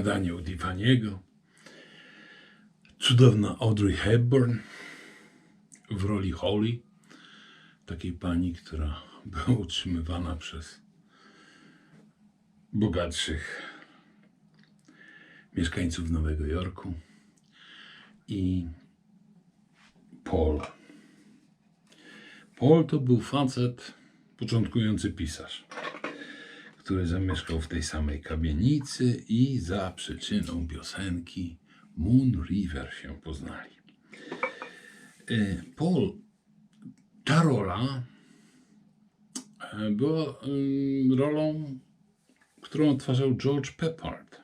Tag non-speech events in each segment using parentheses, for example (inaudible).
Śniadanie u Divaniego. Cudowna Audrey Hepburn w roli Holly, takiej pani, która była utrzymywana przez bogatszych mieszkańców Nowego Jorku i Paul. Paul to był facet, początkujący pisarz, który zamieszkał w tej samej kamienicy i za przyczyną piosenki Moon River się poznali. E, Paul, ta rola e, była em, rolą, którą odtwarzał George Peppard.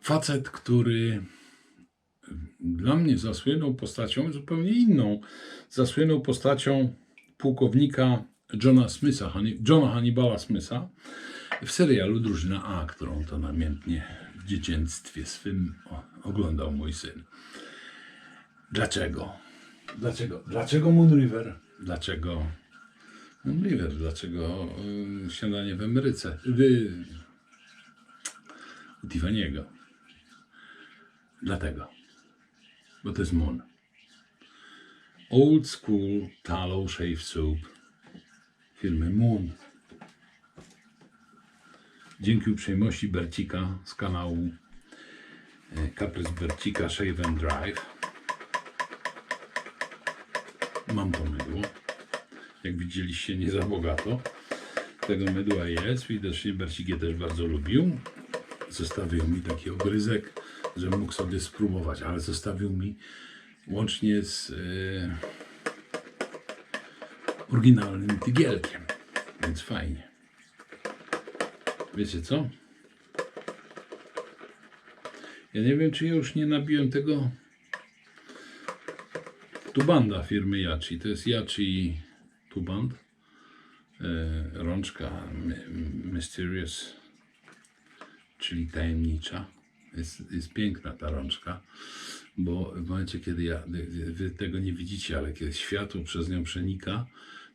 Facet, który dla mnie zasłynął postacią zupełnie inną. Zasłynął postacią pułkownika Johna Smitha, Johna Hannibala Smitha w serialu Drużyna A, którą to namiętnie w dzieciństwie swym oglądał mój syn. Dlaczego? Dlaczego? Dlaczego Moon River? Dlaczego Moon River? Dlaczego y, śniadanie w Ameryce? Wy... U Tiffany'ego. Dlatego. Bo to jest Moon. Old School Tallow Shave Soup firmy Moon. Dzięki uprzejmości Bercika z kanału e, Kapres Bercika Shave and Drive mam to mydło. Jak widzieliście, nie za bogato. Tego mydła jest. Widocznie Bercik je też bardzo lubił. Zostawił mi taki ogryzek, że mógł sobie spróbować, ale zostawił mi łącznie z e, oryginalnym tygielkiem. Więc fajnie. Wiecie co? Ja nie wiem, czy ja już nie nabiłem tego tubanda firmy Yachi. To jest Yachi tuband. E, rączka My- Mysterious, czyli tajemnicza. Jest, jest piękna ta rączka, bo w momencie, kiedy ja, wy tego nie widzicie, ale kiedy światło przez nią przenika,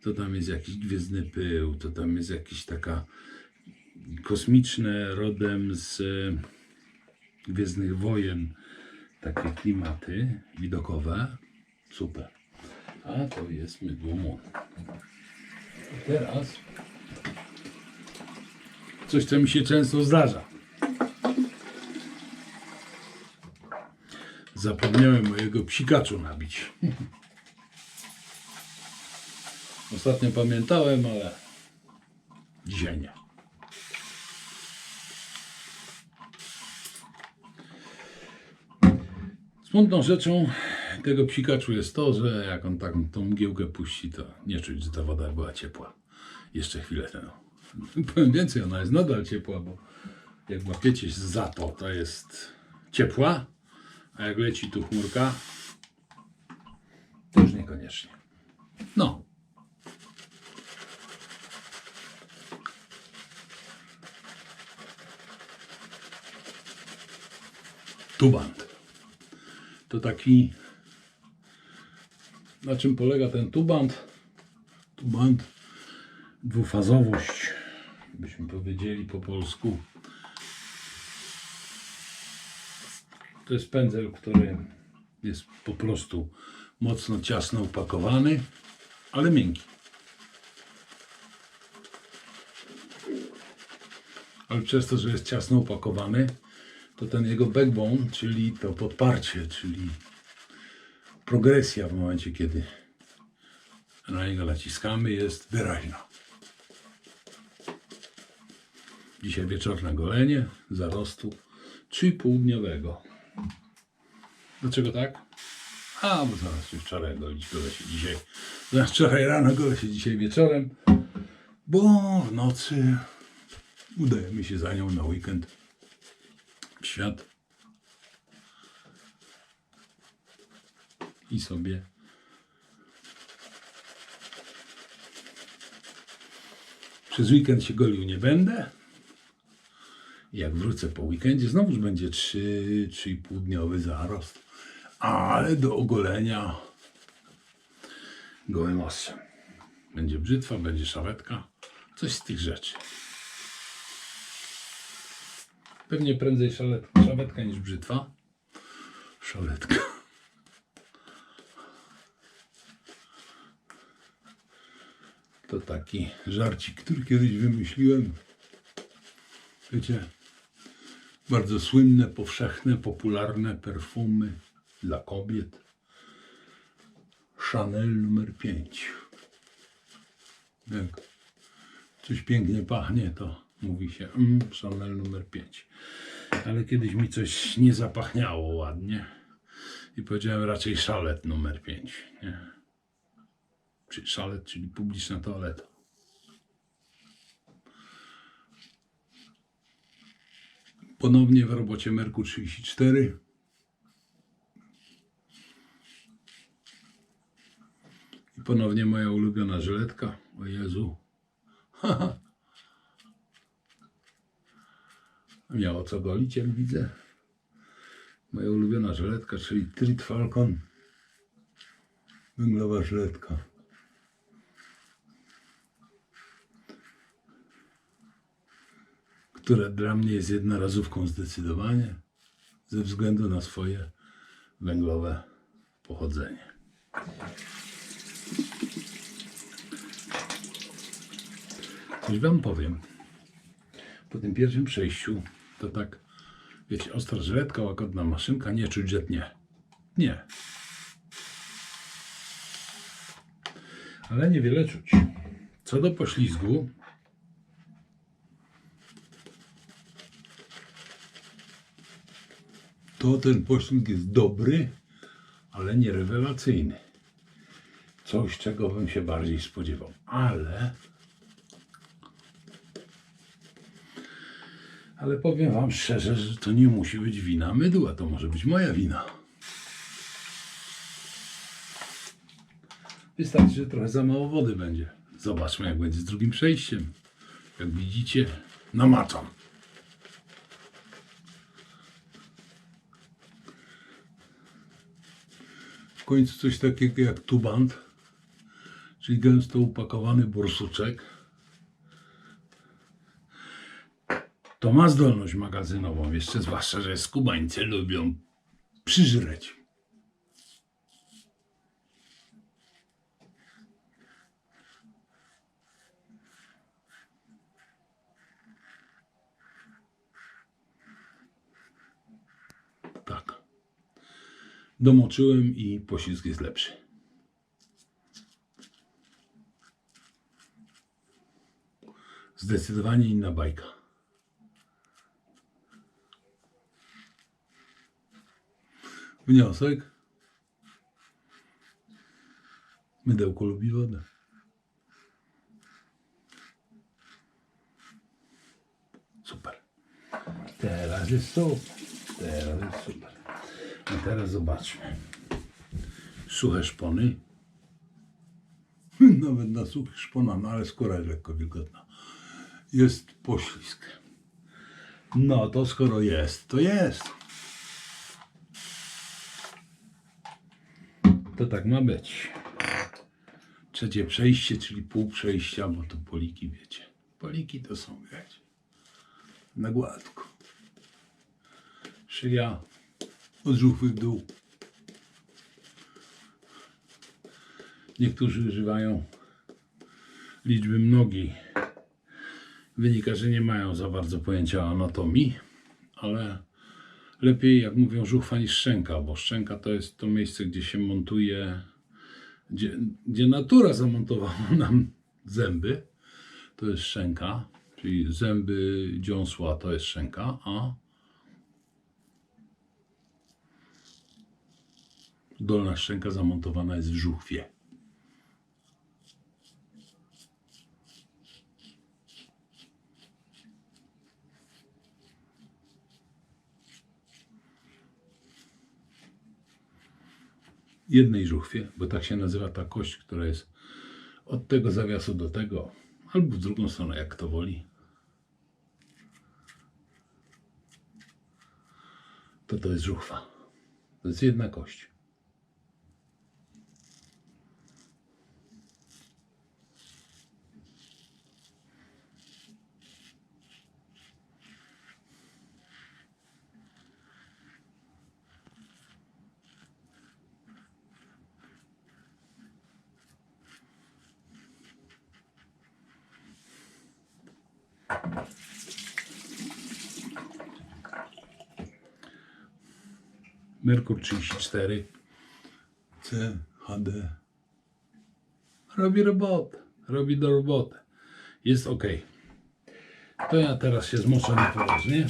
to tam jest jakiś gwiezdny pył, to tam jest jakiś taka kosmiczne rodem z e, Gwiezdnych Wojen takie klimaty widokowe. Super. A to jest mydło Moon. Teraz coś, co mi się często zdarza. Zapomniałem mojego psikaczu nabić. Ostatnio pamiętałem, ale dzisiaj nie. Smutną rzeczą tego psikaczu jest to, że jak on taką tą mgiełkę puści, to nie czuć, że ta woda była ciepła. Jeszcze chwilę temu. (laughs) Powiem więcej, ona jest nadal ciepła, bo jak łapiecie się za to, to jest ciepła, a jak leci tu chmurka, to już niekoniecznie. No. Tuband. To taki. Na czym polega ten tuband? Tuband. Dwufazowość, byśmy powiedzieli po polsku. To jest pędzel, który jest po prostu mocno ciasno upakowany, ale miękki. Ale przez to, że jest ciasno upakowany, to ten jego backbone, czyli to podparcie, czyli progresja w momencie, kiedy na niego naciskamy, jest wyraźna. Dzisiaj wieczorne golenie zarostu 3,5-dniowego. Dlaczego tak? A, bo zaraz się wczoraj golić, się dzisiaj. Zaraz wczoraj rano, gole się dzisiaj wieczorem, bo w nocy udajemy się za nią na weekend w świat i sobie Przez weekend się golił nie będę. Jak wrócę po weekendzie, znowuż będzie 3-3,5 dniowy zarost. Ale do ogolenia gołym ostrzem. Będzie brzytwa, będzie szawetka. Coś z tych rzeczy. Pewnie prędzej szalet, szawetka niż brzytwa. Szaletka. To taki żarcik, który kiedyś wymyśliłem. Wiecie, bardzo słynne, powszechne, popularne perfumy dla kobiet. Chanel numer 5. Jak coś pięknie pachnie, to mówi się mm, Chanel numer 5. Ale kiedyś mi coś nie zapachniało ładnie i powiedziałem raczej szalet numer 5. Nie? Czy szalet, czyli publiczna toaleta. Ponownie w robocie Merkur 34. I ponownie moja ulubiona żyletka. O Jezu. (laughs) Miało co golić, jak widzę. Moja ulubiona żyletka, czyli Trit Falcon. Węglowa żyletka. Która dla mnie jest jednorazówką zdecydowanie. Ze względu na swoje węglowe pochodzenie. Coś wam powiem. Po tym pierwszym przejściu to tak, wiecie, ostra żyletka, łagodna maszynka, nie czuć, że nie. Nie. Ale niewiele czuć. Co do poślizgu, to ten poślizg jest dobry, ale nie rewelacyjny. Coś, czego bym się bardziej spodziewał. Ale Ale powiem Wam szczerze, że to nie musi być wina mydła, to może być moja wina. Wystarczy, że trochę za mało wody będzie. Zobaczmy, jak będzie z drugim przejściem. Jak widzicie, namaczam. Końcu coś takiego jak tubant, czyli gęsto upakowany borsuczek. to ma zdolność magazynową, jeszcze zwłaszcza, że skubańcy lubią przyżreć. Tak. Domoczyłem i poślizg jest lepszy. Zdecydowanie inna bajka. Wniosek. Mydełko lubi wodę. Super. Teraz jest super. Teraz jest super. A teraz zobaczmy. Suche szpony. (laughs) Nawet na suchych szponach, no ale skóra jest lekko wilgotna. Jest poślizg. No to skoro jest, to jest. To tak ma być. Trzecie przejście, czyli pół przejścia, bo to poliki, wiecie. Poliki to są, wiecie, na gładko. Szyja od żuchwy w dół. Niektórzy używają liczby mnogiej. Wynika, że nie mają za bardzo pojęcia o anatomii, ale lepiej, jak mówią, żuchwa niż szczęka, bo szczęka to jest to miejsce, gdzie się montuje, gdzie, gdzie natura zamontowała (laughs) nam zęby. To jest szczęka, czyli zęby dziąsła to jest szczęka, a dolna szczęka zamontowana jest w żuchwie. jednej żuchwie, bo tak się nazywa ta kość, która jest od tego zawiasu do tego, albo w drugą stronę, jak kto woli. To to jest żuchwa. To jest jedna kość. Merkur 34 CHD robi robotę, robi do roboty. Jest ok. To ja teraz się zmoczę na poważnie.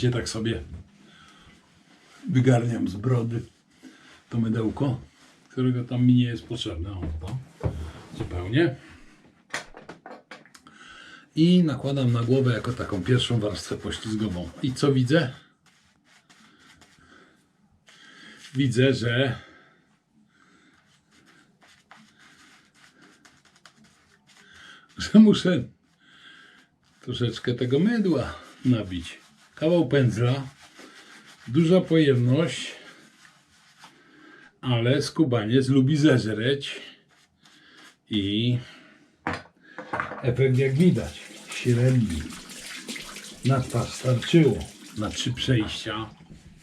Wiecie, tak sobie wygarniam z brody to mydełko, którego tam mi nie jest potrzebne. O, to zupełnie. I nakładam na głowę jako taką pierwszą warstwę poślizgową. I co widzę? Widzę, że że muszę troszeczkę tego mydła nabić. Kawał pędzla, duża pojemność, ale skubaniec lubi zeżreć i efekt jak widać średni. Na twarz starczyło na trzy przejścia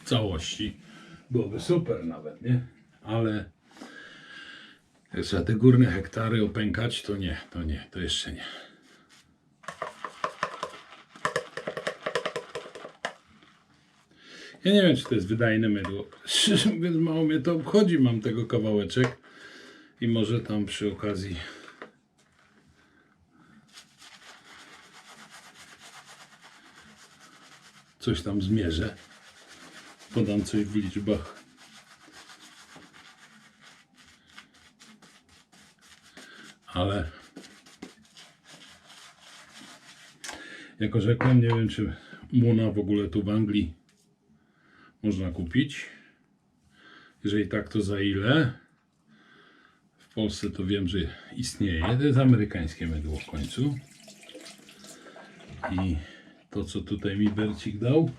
całości. Byłoby super nawet, nie? Ale trzeba te górne hektary opękać, to nie, to nie, to jeszcze nie. Ja nie wiem, czy to jest wydajne mydło. Mówiąc, mało mnie to obchodzi. Mam tego kawałeczek i może tam przy okazji coś tam zmierzę. Podam coś w liczbach. Ale jako rzekłem, nie wiem, czy młona w ogóle tu w Anglii można kupić. Jeżeli tak, to za ile? W Polsce to wiem, że istnieje. To jest amerykańskie mydło w końcu. I to, co tutaj mi Bercik dał,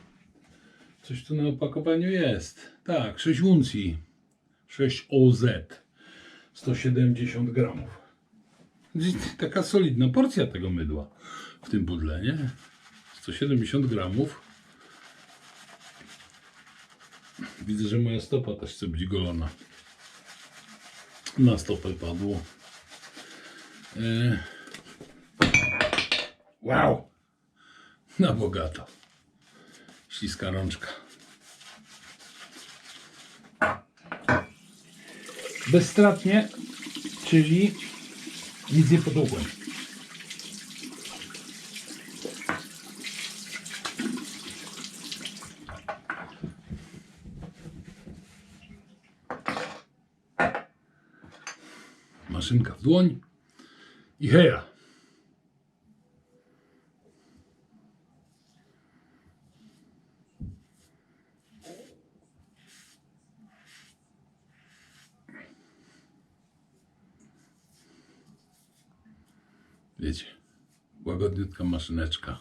coś tu na opakowaniu jest. Tak, 6 uncji. 6 OZ. 170 gramów. Taka solidna porcja tego mydła w tym pudle, nie? 170 gramów. Widzę, że moja stopa też chce być golona. Na stopę padło. E... Wow! Na bogato. Śliska rączka. Bezstratnie, czyli nic nie potłukłem. Maszynka w dłoń i heja. Wiecie, łagodniutka maszyneczka.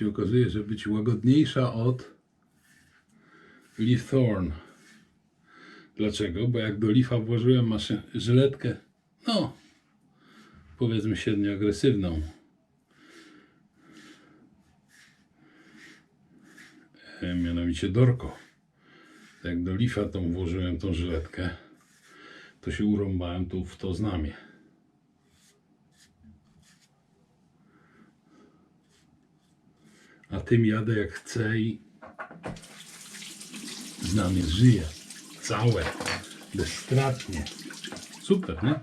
Się okazuje, że być łagodniejsza od Leaf Thorn. Dlaczego? Bo jak do lifa włożyłem maszyn- żyletkę, no, powiedzmy średnio agresywną, e, mianowicie Dorko. Jak do lifa tą włożyłem tą żyletkę, to się urąbałem tu w to znamie. A tym jadę jak chcę i znamie żyje. Całe, bezstratnie. Super, nie?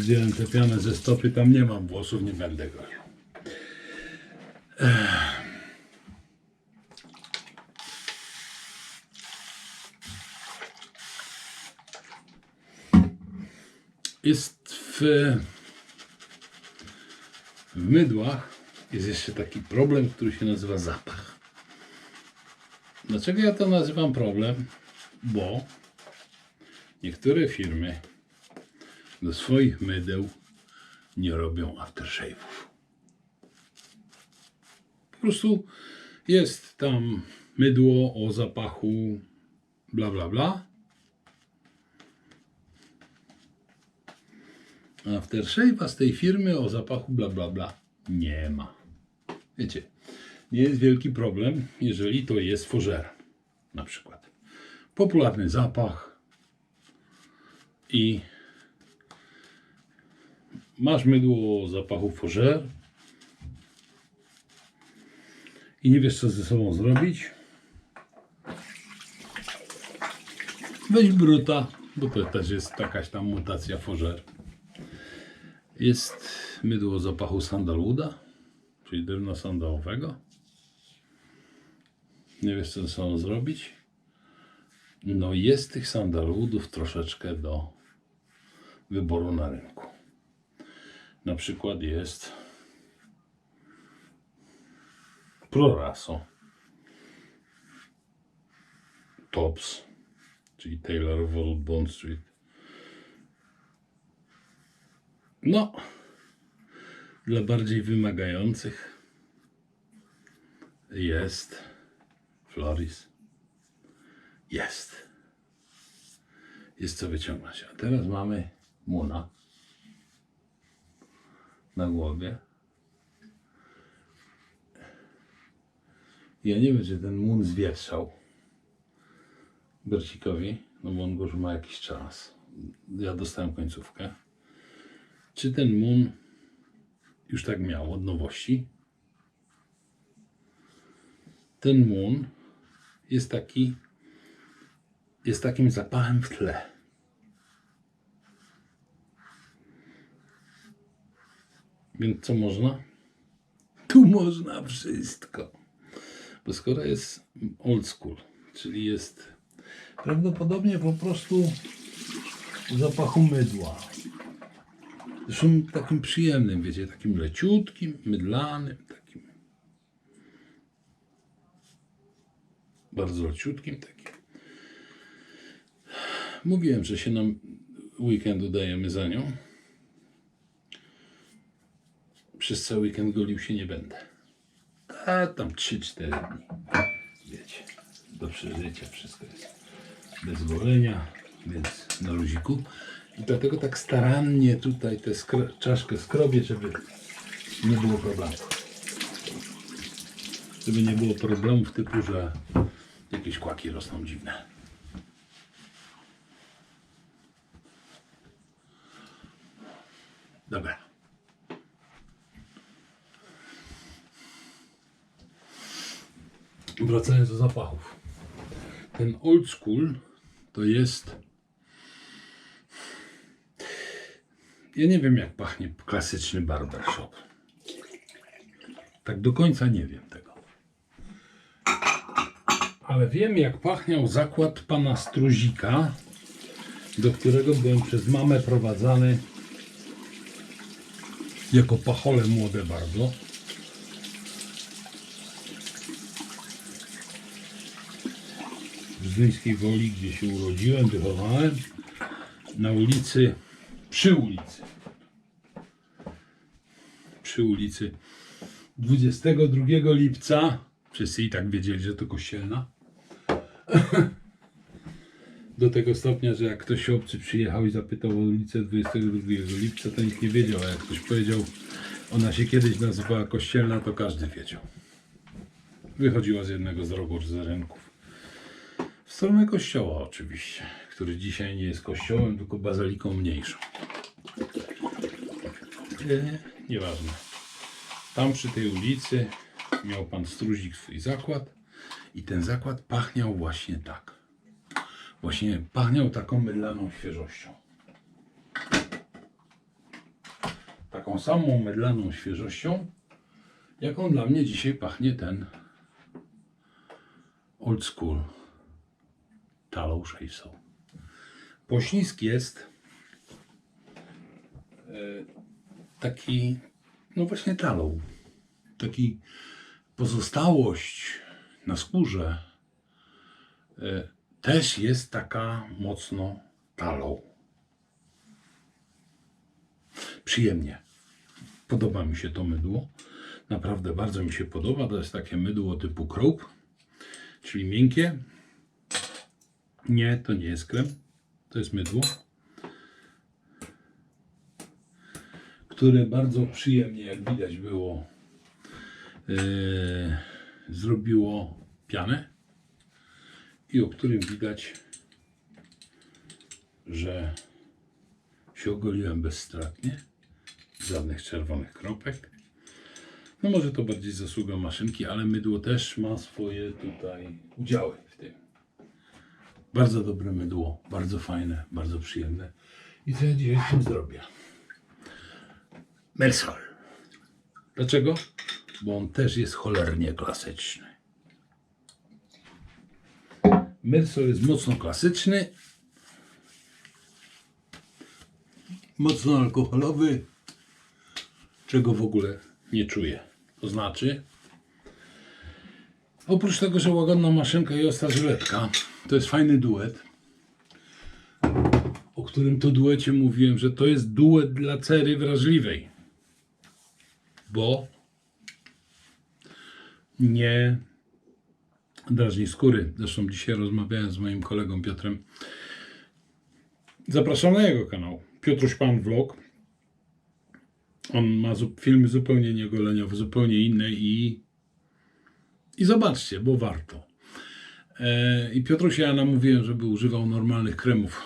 Zdjąłem tę pianę ze stopy, tam nie mam włosów, nie będę. Ech. Jest w, w mydłach jest jeszcze taki problem, który się nazywa zapach. Dlaczego ja to nazywam problem? Bo niektóre firmy do swoich mydeł nie robią aftershave'ów. Po prostu jest tam mydło o zapachu bla bla bla. Aftershave'a z tej firmy o zapachu bla bla bla nie ma. Wiecie, nie jest wielki problem, jeżeli to jest fożera. Na przykład. Popularny zapach i masz mydło o zapachu fożer i nie wiesz co ze sobą zrobić. Weź bruta, bo to też jest jakaś tam mutacja fożer. Jest mydło zapachu sandalwooda, czyli drewna sandałowego. Nie wiesz, co ze sobą zrobić? No jest tych sandalwoodów troszeczkę do wyboru na rynku. Na przykład jest Proraso, Tops, czyli Taylor Wall Bond Street. No, dla bardziej wymagających jest Floris. Jest. Jest co wyciągnąć. A teraz mamy Muna na głowie. Ja nie wiem, czy ten Mun zwietrzał Bercikowi, no bo on go już ma jakiś czas. Ja dostałem końcówkę. Czy ten Mun już tak miał od nowości? Ten Mun jest taki, jest takim zapachem w tle. Więc co można? Tu można wszystko. Bo skoro jest old school, czyli jest prawdopodobnie po prostu zapachu mydła. Zresztą takim przyjemnym, wiecie, takim leciutkim, mydlanym, takim bardzo leciutkim takim. Mówiłem, że się nam weekend udajemy za nią. Przez cały weekend golił się nie będę. A tam 3-4 dni. Wiecie, do przeżycia wszystko jest bez golenia, więc na luziku. I dlatego tak starannie tutaj tę skro- czaszkę skrobię, żeby nie było problemów. Żeby nie było problemów typu, że jakieś kłaki rosną dziwne. Dobra. Wracając do zapachów. Ten old school to jest. Ja nie wiem, jak pachnie klasyczny barbershop. Tak do końca nie wiem tego. Ale wiem, jak pachniał zakład pana Struzika, do którego byłem przez mamę prowadzany jako pachole młode bardzo. w Zduńskiej Woli, gdzie się urodziłem, wychowałem, na ulicy, przy ulicy, przy ulicy 22 lipca, wszyscy i tak wiedzieli, że to kościelna, (laughs) do tego stopnia, że jak ktoś obcy przyjechał i zapytał o ulicę 22 lipca, to nikt nie wiedział, a jak ktoś powiedział, ona się kiedyś nazywała kościelna, to każdy wiedział. Wychodziła z jednego z rogu z rynków. W stronę kościoła oczywiście, który dzisiaj nie jest kościołem, tylko bazyliką mniejszą. Nie, nieważne. Tam przy tej ulicy miał pan Struzik swój zakład i ten zakład pachniał właśnie tak. Właśnie pachniał taką mydlaną świeżością. taką samą mydlaną świeżością, jaką dla mnie dzisiaj pachnie ten old school shave soap. Poślizg jest e, taki, no właśnie tallow, taki pozostałość na skórze e, też jest taka mocno tallow. Przyjemnie. Podoba mi się to mydło. Naprawdę bardzo mi się podoba. To jest takie mydło typu krop, czyli miękkie. Nie, to nie jest krem. To jest mydło, które bardzo przyjemnie, jak widać było, yy, zrobiło pianę i o którym widać, że się ogoliłem bezstratnie, żadnych czerwonych kropek. No może to bardziej zasługa maszynki, ale mydło też ma swoje tutaj udziały. Bardzo dobre mydło, bardzo fajne, bardzo przyjemne. I co ja dzisiaj z tym zrobię? Mersol. Dlaczego? Bo on też jest cholernie klasyczny. Mersol jest mocno klasyczny, mocno alkoholowy, czego w ogóle nie czuję. To znaczy, oprócz tego, że łagodna maszynka i ostra żyletka, to jest fajny duet, o którym to duecie mówiłem, że to jest duet dla cery wrażliwej, bo nie drażni skóry. Zresztą dzisiaj rozmawiałem z moim kolegą Piotrem. Zapraszam na jego kanał. Piotruś Pan Vlog. On ma filmy zupełnie niegoleniowe, zupełnie inne i, i zobaczcie, bo warto. E, I Piotruś ja namówiłem, żeby używał normalnych kremów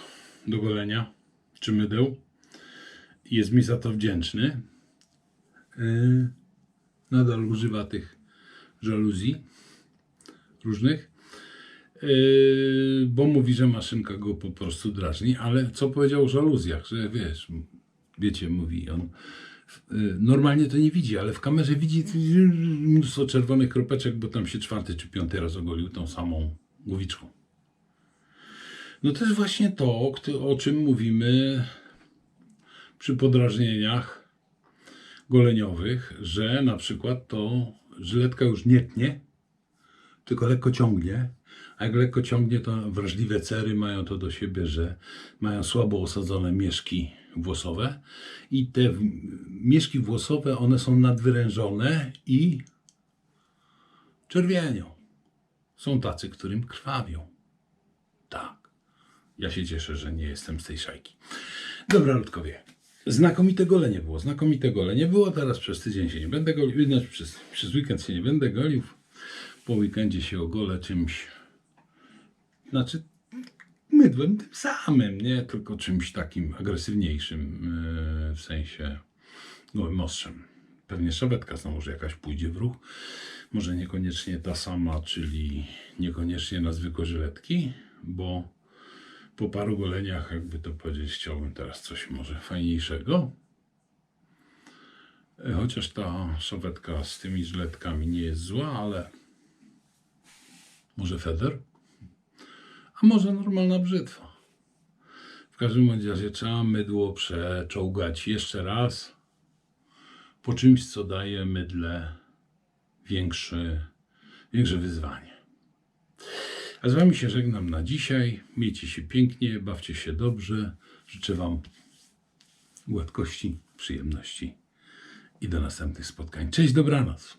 do golenia czy mydeł. Jest mi za to wdzięczny. E, nadal używa tych żaluzji różnych, yy, bo mówi, że maszynka go po prostu drażni, ale co powiedział o żaluzjach, że wiesz, wiecie, mówi on, normalnie to nie widzi, ale w kamerze widzi mnóstwo czerwonych kropeczek, bo tam się czwarty czy piąty raz ogolił tą samą głowiczką. No to jest właśnie to, o czym mówimy przy podrażnieniach goleniowych, że na przykład to żyletka już nie tnie, tylko lekko ciągnie. A jak lekko ciągnie, to wrażliwe cery mają to do siebie, że mają słabo osadzone mieszki włosowe i te mieszki włosowe, one są nadwyrężone i czerwienią. Są tacy, którym krwawią. Tak. Ja się cieszę, że nie jestem z tej szajki. Dobra, ludkowie. Znakomite golenie było, znakomite golenie było. Teraz przez tydzień się nie będę golił, znaczy przez, przez weekend się nie będę golił. Po weekendzie się ogolę czymś, znaczy mydłem tym samym, nie tylko czymś takim agresywniejszym, yy, w sensie gołym ostrzem. Pewnie szabetka znowuż jakaś pójdzie w ruch. Może niekoniecznie ta sama, czyli niekoniecznie na zwykłe żyletki, bo po paru goleniach, jakby to powiedzieć, chciałbym teraz coś może fajniejszego. E, Chociaż ta szawetka z tymi żyletkami nie jest zła, ale może feder? A może normalna brzytwa? W każdym razie trzeba mydło przeczołgać jeszcze raz po czymś, co daje mydle większy, większe wyzwanie. A z Wami się żegnam na dzisiaj. Miejcie się pięknie, bawcie się dobrze. Życzę Wam gładkości, przyjemności i do następnych spotkań. Cześć, dobranoc.